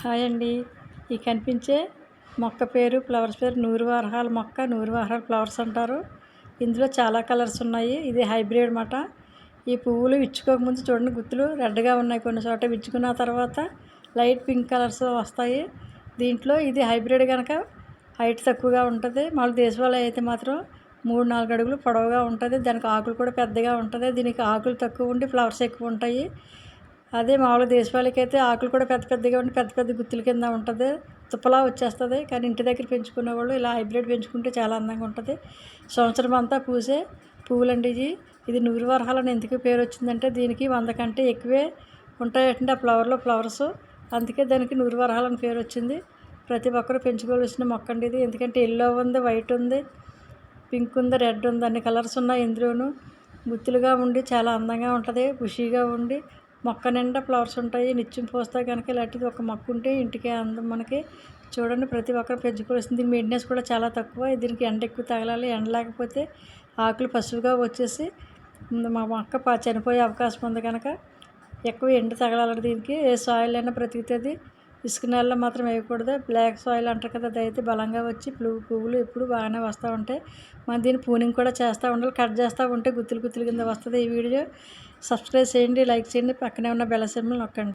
Hi అండి. ఈ కనిపించే మొక్క పేరు ఫ్లవర్స్ పేరు నూరు వారహాల మొక్క నూరు వారహాల ఫ్లవర్స్ అంటారు. ఇందులో చాలా కలర్స్ ఉన్నాయి. ఇది హైబ్రిడ్ అన్నమాట. ఈ పువ్వులు విచ్చుకోకముందు చూడండి గుత్తులు రెడ్గా ఉన్నాయి కొన్ని చోట విచ్చుకున్న తర్వాత లైట్ పింక్ కలర్స్ వస్తాయి. దీంట్లో ఇది హైబ్రిడ్ కనుక హైట్ తక్కువగా ఉంటుంది. మళ్ళీ దేశవాళీ అయితే మాత్రం మూడు నాలుగు అడుగులు పొడవుగా ఉంటుంది. దానికి ఆకులు కూడా పెద్దగా ఉంటుంది. దీనికి ఆకులు తక్కువ ఉండి ఫ్లవర్స్ ఎక్కువ ఉంటాయి. అదే మామూలుగా దేశవాళీకి అయితే ఆకులు కూడా పెద్ద పెద్దగా ఉండి పెద్ద పెద్ద గుత్తుల కింద ఉంటుంది. తుప్పలా వచ్చేస్తుంది. కానీ ఇంటి దగ్గర పెంచుకునే వాళ్ళు ఇలా హైబ్రిడ్ పెంచుకుంటే చాలా అందంగా ఉంటుంది. సంవత్సరం అంతా పూసే పువ్వులండి ఇది ఇది నూరు వరహాలని ఎందుకు పేరు వచ్చిందంటే దీనికి వంద కంటే ఎక్కువే ఉంటాయంటే ఆ ఫ్లవర్లో ఫ్లవర్స్. అందుకే దానికి నూరు వరహాలని పేరు వచ్చింది. ప్రతి ఒక్కరు పెంచుకోవాల్సిన మొక్క అండి ఇది. ఎందుకంటే ఎల్లో ఉంది వైట్ ఉంది పింక్ ఉంది రెడ్ ఉంది అన్ని కలర్స్ ఉన్నాయి ఇందులోను. గుత్తులుగా ఉండి చాలా అందంగా ఉంటుంది. ఖుషీగా ఉండి మొక్క నిండా ఫ్లవర్స్ ఉంటాయి నిత్యం పోస్తే కనుక ఇలాంటిది ఒక మొక్క ఉంటే ఇంటికి అందం మనకి చూడండి ప్రతి ఒక్కరు పెంచుకోవాల్సింది. దీని మెయింటెనెన్స్ కూడా చాలా తక్కువ. దీనికి ఎండ ఎక్కువ తగలాలి. ఎండ లేకపోతే ఆకులు పసుపుగా వచ్చేసి మా మొక్క చనిపోయే అవకాశం ఉంది కనుక ఎక్కువ ఎండ తగలాలి దీనికి ఏ సాయిల్ అయినా బ్రతుకుతుంది. ఇసుక నేలలో మాత్రం వేయకూడదు. బ్లాక్ సాయిల్ అంటారు కదా అది అయితే బలంగా వచ్చి పువ్వు పువ్వులు ఎప్పుడు బాగానే వస్తూ ఉంటాయి. మనం దీన్ని పూనింగ్ కూడా చేస్తూ ఉండాలి కట్ చేస్తూ ఉంటే గుత్తులు గుత్తులు కింద వస్తుంది ఈ వీడియో. సబ్స్క్రైబ్ చేయండి లైక్ చేయండి పక్కనే ఉన్న బెల్ సింబల్ నొక్కండి.